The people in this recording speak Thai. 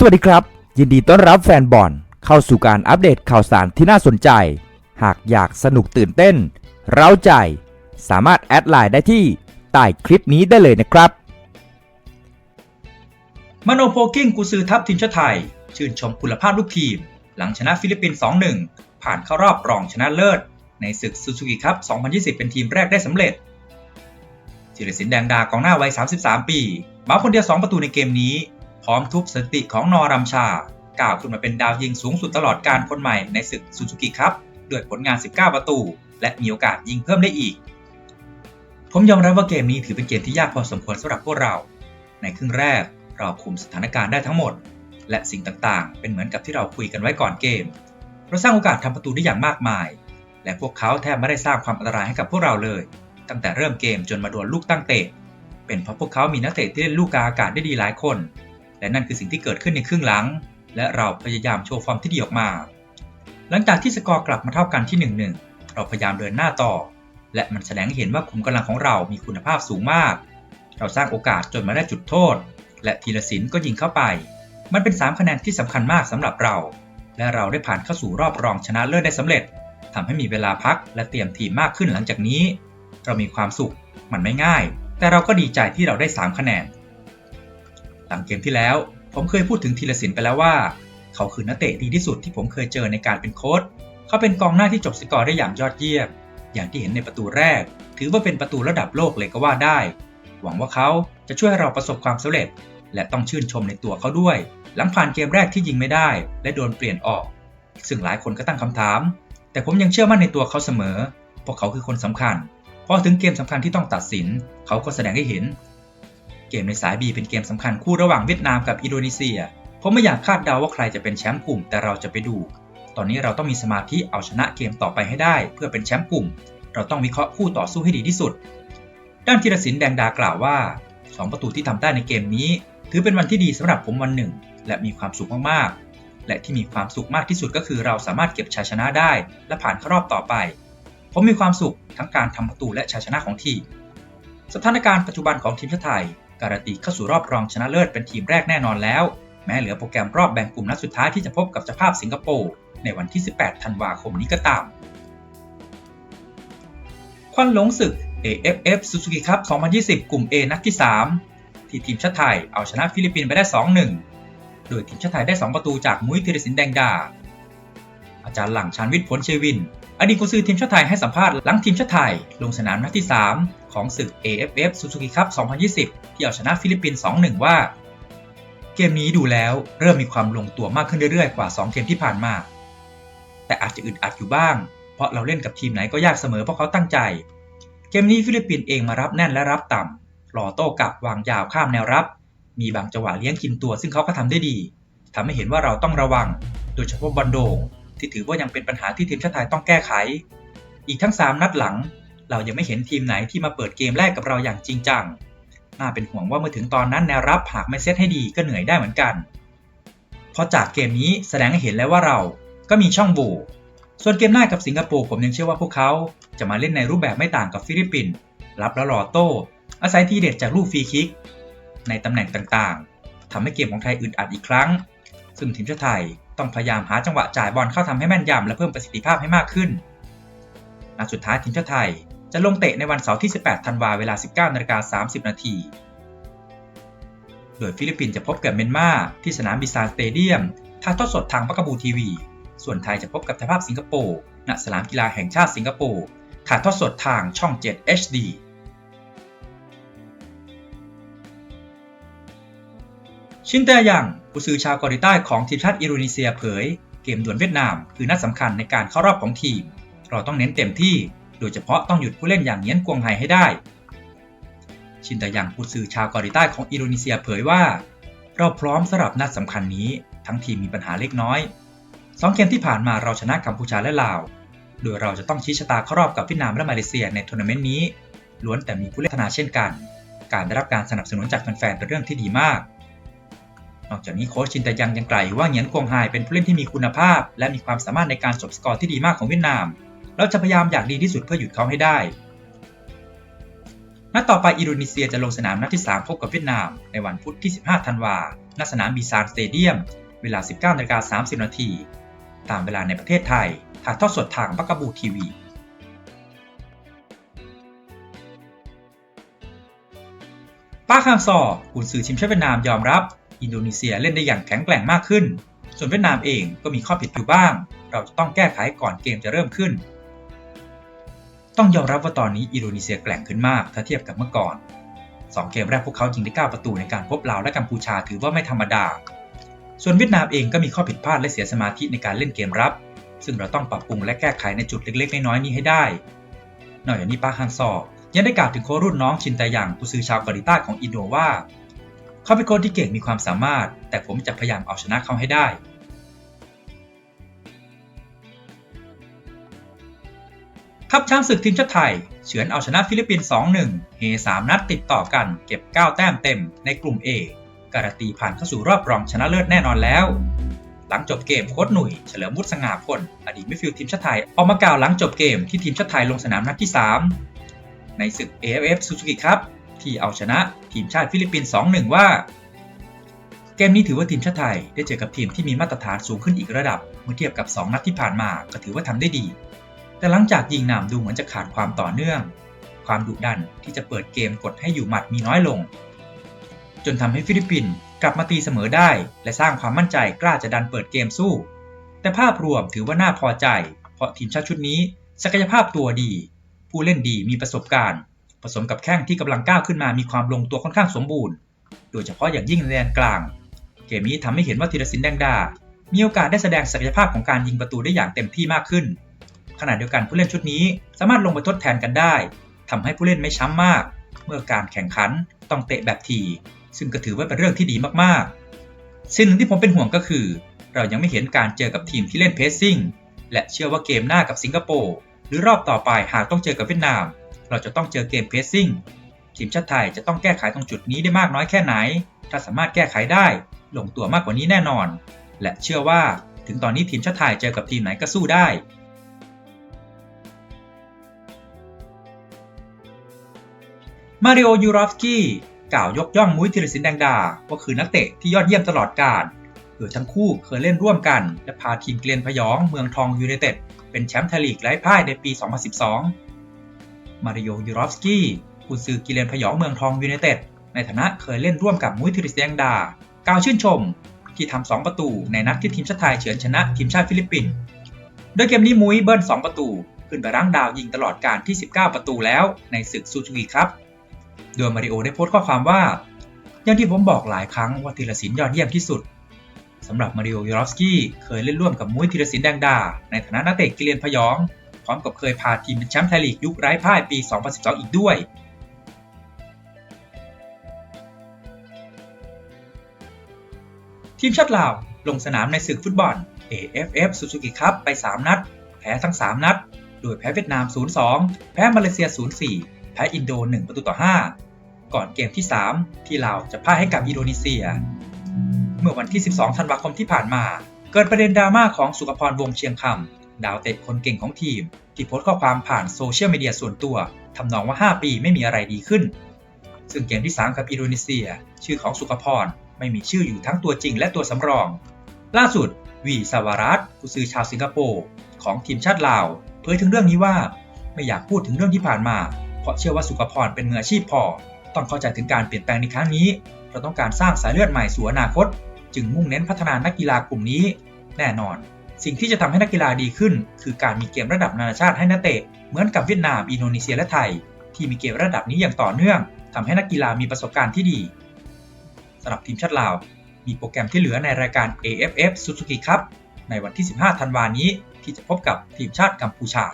สวัสดีครับ ยินดีต้อนรับแฟนบอลเข้าสู่การอัปเดตข่าวสารที่น่าสนใจ หากอยากสนุกตื่นเต้น เร้าใจ สามารถแอดไลน์ได้ที่ใต้คลิปนี้ได้เลยนะครับมโนโพกิ้งกุซือทัพทีมชาติไทย ชื่นชมคุณภาพลูกทีม หลังชนะฟิลิปปินส์2-1 ผ่านเข้ารอบรองชนะเลิศ ในศึกซูซูกิคัพ2020 เป็นทีมแรกได้สำเร็จจิรศิลป์แดงดากองหน้าวัย 33 ปีมาคนเดียว 2 ประตูในเกมนี้ พร้อมทุบสถิติของนอรัมชา ก้าวขึ้นมาเป็นดาวยิงสูงสุดตลอดการคนใหม่ในศึกซูซูกิคัพด้วยผลงาน 19 ประตู และมีโอกาสยิงเพิ่มได้อีก ผมยอมรับว่าเกมนี้ถือเป็นเกมที่ยากพอสมควรสำหรับพวกเรา ในครึ่งแรกเราคุมสถานการณ์ได้ทั้งหมด และสิ่งต่างๆ เป็นเหมือนกับที่เราคุยกันไว้ก่อนเกม เราสร้างโอกาสทำประตูได้อย่างมากมาย และพวกเขาแทบไม่ได้สร้างความอันตรายให้กับพวกเราเลย ตั้งแต่เริ่มเกมจนมาดวลลูกตั้งเตะเป็นเพราะพวกเขามีนักเตะที่เล่นลูกกาอากาศได้ดีหลายคน และนั่นคือสิ่งที่เกิดขึ้นในครึ่งหลัง และเราพยายามโชว์ฟอร์มที่ดีออกมา หลังจากที่สกอร์กลับมาเท่ากันที่1-1เราพยายามเดินหน้าต่อ และมันแสดงให้เห็นว่าขุมกำลังของเรามีคุณภาพสูงมาก เราสร้างโอกาสจนมาได้จุดโทษ และธีรศิลก็ยิงเข้าไป มันเป็น 3 คะแนนที่สำคัญมากสำหรับเรา และเราได้ผ่านเข้าสู่รอบรองชนะเลิศได้สำเร็จทำให้มีเวลาพักและเตรียมทีมมากขึ้นหลังจากนี้ เรามีความสุข มันไม่ง่าย แต่เราก็ดีใจที่เราได้ 3 คะแนน หลังเกมที่แล้ว ผมเคยพูดถึงธีรศิลป์ไปแล้วว่า เขาคือนักเตะดีที่สุดที่ผมเคยเจอในการเป็นโค้ชเขาเป็นกองหน้าที่จบสกอร์ได้อย่างยอดเยี่ยม อย่างที่เห็นในประตูแรก ถือว่าเป็นประตูระดับโลกเลยก็ว่าได้ หวังว่าเขาจะช่วยให้เราประสบความสำเร็จ และต้องชื่นชมในตัวเขาด้วย หลังผ่านเกมแรกที่ยิงไม่ได้ และโดนเปลี่ยนออก ซึ่งหลายคนก็ตั้งคำถาม แต่ผมยังเชื่อมั่นในตัวเขาเสมอ เพราะเขาคือคนสำคัญพอถึงเกมสำคัญที่ต้องตัดสิน เขาก็แสดงให้เห็น เกมในสาย B เป็นเกมสำคัญคู่ระหว่างเวียดนามกับอินโดนีเซีย ผมไม่อยากคาดเดาว่าใครจะเป็นแชมป์กลุ่ม แต่เราจะไปดู ตอนนี้เราต้องมีสมาธิเอาชนะเกมต่อไปให้ได้ เพื่อเป็นแชมป์กลุ่ม เราต้องวิเคราะห์คู่ต่อสู้ให้ดีที่สุด ด้านธีรศิลป์แดงดากล่าวว่า 2 ประตูที่ทำได้ในเกมนี้ ถือเป็นวันที่ดีสำหรับผมวันหนึ่ง และมีความสุขมากๆ และที่มีความสุขมากที่สุดก็คือ เราสามารถเก็บชัยชนะได้ และผ่านเข้ารอบต่อไป ผมมีความสุขทั้งการทำประตูและชัยชนะของทีมสถานการณ์ปัจจุบันของทีมชาติไทย การันตีเข้าสู่รอบรองชนะเลิศเป็นทีมแรกแน่นอนแล้ว แม้เหลือโปรแกรมรอบแบ่งกลุ่มนัดสุดท้ายที่จะพบกับเจ้าภาพสิงคโปร์ในวันที่ 18 ธันวาคมนี้ก็ตาม ควันหลงศึก AFF Suzuki Cup 2020 กลุ่ม A นัดที่ 3 ที่ทีมชาติไทยเอาชนะฟิลิปปินส์ไปได้ 2-1 โดยทีมชาติไทยได้ 2 ประตูจากมุ้ยธีรศิลป์แดงดา อาจารย์หลังชานวิทย์ผลเชวิน อดีตกุนซือทีมชาติไทยให้สัมภาษณ์หลังทีมชาติไทย ลงสนามนัดที่ 3 ของศึก AFF Suzuki Cup 2020 ที่เอาชนะฟิลิปปินส์ 2-1 ว่า เกมนี้ดูแล้วเริ่มมีความลงตัวมากขึ้นเรื่อยๆ กว่า 2 เกมที่ผ่านมา แต่อาจจะอึดอัดอยู่บ้าง เพราะเราเล่นกับทีมไหนก็ยากเสมอเพราะเขาตั้งใจ เกมนี้ฟิลิปปินส์เองมารับแน่นและรับต่ำรอโต้กลับวางยาวข้ามแนวรับ มีบางจังหวะเลี้ยงกินตัวซึ่งเขาก็ทำได้ดีทำให้เห็นว่าเราต้องระวัง โดยเฉพาะบอลโดง ที่ถือว่ายังเป็นปัญหาที่ทีมชาติไทยต้องแก้ไข อีกทั้ง 3 นัดหลัง เรายังไม่เห็นทีมไหนที่มาเปิดเกมแรกกับเราอย่างจริงจัง น่าเป็นห่วงว่าเมื่อถึงตอนนั้นแนวรับหากไม่เซตให้ดีก็เหนื่อยได้เหมือนกัน เพราะจากเกมนี้แสดงให้เห็นแล้วว่าเราก็มีช่องโหว่ ส่วนเกมหน้ากับสิงคโปร์ผมยังเชื่อว่าพวกเขา จะมาเล่นในรูปแบบไม่ต่างกับฟิลิปปินส์ รับแล้วรอโต้ อาศัยทีเด็ดจากลูกฟรีคิก ในตำแหน่งต่างๆทำให้เกมของไทยอึดอัดอีกครั้ง ซึ่งทีมชาติไทย ต้องพยายามหาจังหวะจ่ายบอลเข้าทำให้แม่นยำและเพิ่มประสิทธิภาพให้มากขึ้นนัดสุดท้ายทีมชาติไทยจะลงเตะในวันเสาร์ที่ 18 ธันวาเวลา 19นาฬิกา30 นาที โดยฟิลิปปินส์จะพบกับเมียนมาที่สนามบิซานสเตเดียมถ่ายทอดสดทางปักกบูทีวี ส่วนไทยจะพบกับเจ้าภาพสิงคโปร์ ณ สนามกีฬาแห่งชาติสิงคโปร์ถ่ายทอดสดทางช่อง 7 HD ชินแตยัง ผู้ซื้อชาวเกาหลีใต้ของทีมชาติอินโดนีเซียเผย เกมดวลเวียดนามคือนัดสำคัญในการเข้ารอบของทีม เราต้องเน้นเต็มที่ โดยเฉพาะต้องหยุดผู้เล่นอย่างเงียนกวงไฮให้ได้ ชินแตยังผู้ซื้อชาวเกาหลีใต้ของอินโดนีเซียเผยว่า เราพร้อมสำหรับนัดสำคัญนี้ ทั้งทีมมีปัญหาเล็กน้อยสองเกมที่ผ่านมาเราชนะกัมพูชาและลาว โดยเราจะต้องชี้ชะตาเข้ารอบกับเวียดนามและมาเลเซียในทัวร์นาเมนต์นี้ ล้วนแต่มีผู้เล่นพัฒนาเช่นกัน การได้รับการสนับสนุนจากแฟนๆเป็นเรื่องที่ดีมาก นอกจากนี้โค้ชชินแตยังยังไกลว่าเหงียนกวงไฮเป็นผู้เล่นที่มีคุณภาพ และมีความสามารถในการจบสกอร์ที่ดีมากของเวียดนาม เราจะพยายามอย่างดีที่สุดเพื่อหยุดเขาให้ได้นัดต่อไปอินโดนีเซียจะลงสนามนัดที่ 3 พบกับเวียดนาม ในวันพุธที่ 15 ธันวาณสนามบีซานสเตเดียม เวลา 19นาฬิกา30 นาที ตามเวลาในประเทศไทย ถ่ายทอดสดทางบักกบูทีวีป้าคางซอกุนซือทีมชาติเวียดนามยอมรับ อินโดนีเซียเล่นได้อย่างแข็งแกร่งมากขึ้น ส่วนเวียดนามเองก็มีข้อผิดอยู่บ้าง เราจะต้องแก้ไขก่อนเกมจะเริ่มขึ้น ต้องยอมรับว่าตอนนี้อินโดนีเซียแกร่งขึ้นมากถ้าเทียบกับเมื่อก่อน 2 เกมแรกพวกเขายิงได้ 9 ประตูในการพบลาวและกัมพูชาถือว่าไม่ธรรมดา ส่วนเวียดนามเองก็มีข้อผิดพลาดและเสียสมาธิในการเล่นเกมรับ ซึ่งเราต้องปรับปรุงและแก้ไขในจุดเล็ก ๆ น้อยๆนี้ให้ได้ นอกจากนี้ป้าฮันซอยังได้กล่าวถึงโค้ชรุ่นน้องชินแตยังกุซือชาวเกาหลีใต้ของอินโดว่า เขาเป็นคนที่เก่งมีความสามารถ แต่ผมจะพยายามเอาชนะเขาให้ได้ ทัพช้างศึกทีมชาติไทย เฉือนเอาชนะฟิลิปปินส์ 2-1 เฮ 3 นัดติดต่อกัน เก็บ 9 แต้มเต็มในกลุ่ม A การันตีผ่านเข้าสู่รอบรองชนะเลิศแน่นอนแล้ว หลังจบเกมโค้ชหนุ่ยเฉลิมวุฒิสง่าพลอดีตมิดฟิลด์ทีมชาติไทยออกมากล่าวหลังจบเกมที่ทีมชาติไทยลงสนามนัดที่ 3 ในศึก AFF Suzuki Cup ที่เอาชนะทีมชาติฟิลิปปินส์2-1 ว่า เกมนี้ถือว่าทีมชาติไทยได้เจอกับทีมที่มีมาตรฐานสูงขึ้นอีกระดับ เมื่อเทียบกับ 2 นัดที่ผ่านมาก็ถือว่าทำได้ดี แต่หลังจากยิงนำดูเหมือนจะขาดความต่อเนื่อง ความดุดันที่จะเปิดเกมกดให้อยู่หมัดมีน้อยลง จนทำให้ฟิลิปปินส์กลับมาตีเสมอได้ และสร้างความมั่นใจกล้าจะดันเปิดเกมสู้ แต่ภาพรวมถือว่าน่าพอใจ เพราะทีมชาติชุดนี้ ศักยภาพตัวดี ผู้เล่นดีมีประสบการณ์ ผสมกับแข้งที่กำลังก้าวขึ้นมามีความลงตัวค่อนข้างสมบูรณ์ โดยเฉพาะอย่างยิ่งในแดนกลาง เกมนี้ทำให้เห็นว่าธีรศิลป์แดงดา มีโอกาสได้แสดงศักยภาพของการยิงประตูได้อย่างเต็มที่มากขึ้น ขณะเดียวกันผู้เล่นชุดนี้สามารถลงมาทดแทนกันได้ทำให้ผู้เล่นไม่ช้ำมาก เมื่อการแข่งขันต้องเตะแบบทีซึ่งก็ถือว่าเป็นเรื่องที่ดีมากๆ สิ่งหนึ่งที่ผมเป็นห่วงก็คือ เรายังไม่เห็นการเจอกับทีมที่เล่นเพสซิ่งและเชื่อว่าเกมหน้ากับสิงคโปร์หรือรอบต่อไปหากต้องเจอกับเวียดนาม เราจะต้องเจอเกมเพสซิ่งทีมชาติไทยจะต้องแก้ไขตรงจุดนี้ได้มากน้อยแค่ไหน ถ้าสามารถแก้ไขได้ลงตัวมากกว่านี้แน่นอน และเชื่อว่าถึงตอนนี้ทีมชาติไทยเจอกับทีมไหนก็สู้ได้มาริโอยูรอฟสกี้กล่าวยกย่องมุ้ยธีรศิลป์แดงดาว่าคือนักเตะที่ยอดเยี่ยมตลอดกาลโดยทั้งคู่เคยเล่นร่วมกัน และพาทีมเกลียนพยองเมืองทองยูไนเต็ดเป็นแชมป์ไทยลีกไร้พ่ายในปี 2012 มาริโอยูรอฟสกี้กุนซือกิเลนพยองเมืองทองยูไนเต็ด ในฐานะเคยเล่นร่วมกับมุ้ยธีรศิลป์แดงดา กล่าวชื่นชม ที่ทำ2ประตูในนัดที่ทีมชาติไทยเฉือนชนะทีมชาติฟิลิปปินส์โดยเกมนี้มุ้ยเบิ้ล2 ประตู ขึ้นไปรั้งดาวยิงตลอดการที่ 19 ประตูแล้วในศึกซูซูกิครับโดยมาริโอได้โพสต์ข้อความว่า อย่างที่ผมบอกหลายครั้งว่าธีรศิลป์ยอดเยี่ยมที่สุดสำหรับมาริโอยูรอฟสกี้เคยเล่นร่วมกับมุ้ยธีรศิลป์แดงดา ในฐานะนักเตะกิเลนพยอง ร้อมกับเคยพาทีมเป็นแชมป์ไทยลีกยุคไร้พ่ายปี 2012 อีกด้วยทีมชาติลาวลงสนามในศึกฟุตบอล AFF Suzuki Cup ไป 3 นัด แพ้ทั้ง 3 นัด โดยแพ้เวียดนาม 0-2 แพ้มาเลเซีย 0-4 แพ้อินโด 1 ประตูต่อ 5 ก่อนเกมที่ 3 ที่ลาวจะพ่ายให้กับอินโดนีเซีย เมื่อวันที่ 12 ธันวาคมที่ผ่านมา เกิดประเด็นดราม่าของสุขพรวงเชียงคำดาวเตะคนเก่งของทีม ที่โพสต์ข้อความผ่านโซเชียลมีเดียส่วนตัวทำนองว่า 5 ปีไม่มีอะไรดีขึ้น ซึ่งเกมที่ 3 กับอินโดนีเซีย ชื่อของสุขพร ไม่มีชื่ออยู่ทั้งตัวจริงและตัวสำรอง ล่าสุดวีสวารัตกุซือชาวสิงคโปร์ของทีมชาติลาว เผยถึงเรื่องนี้ว่า ไม่อยากพูดถึงเรื่องที่ผ่านมา เพราะเชื่อว่าสุขพรเป็นมืออาชีพพอ ต้องเข้าใจถึงการเปลี่ยนแปลงในครั้งนี้ เราต้องการสร้างสายเลือดใหม่สู่อนาคต จึงมุ่งเน้นพัฒนานักกีฬากลุ่มนี้ แน่นอน สิ่งที่จะทำให้นักกีฬาดีขึ้น คือการมีเกมระดับนานาชาติให้นักเตะ เหมือนกับเวียดนาม อินโดนีเซียและไทย ที่มีเกมระดับนี้อย่างต่อเนื่องทำให้นักกีฬามีประสบการณ์ที่ดีสำหรับทีมชาติลาว มีโปรแกรมที่เหลือในรายการ AFF Suzuki Cup ในวันที่ 15 ธันวานี้ที่จะพบกับทีมชาติกัมพูชา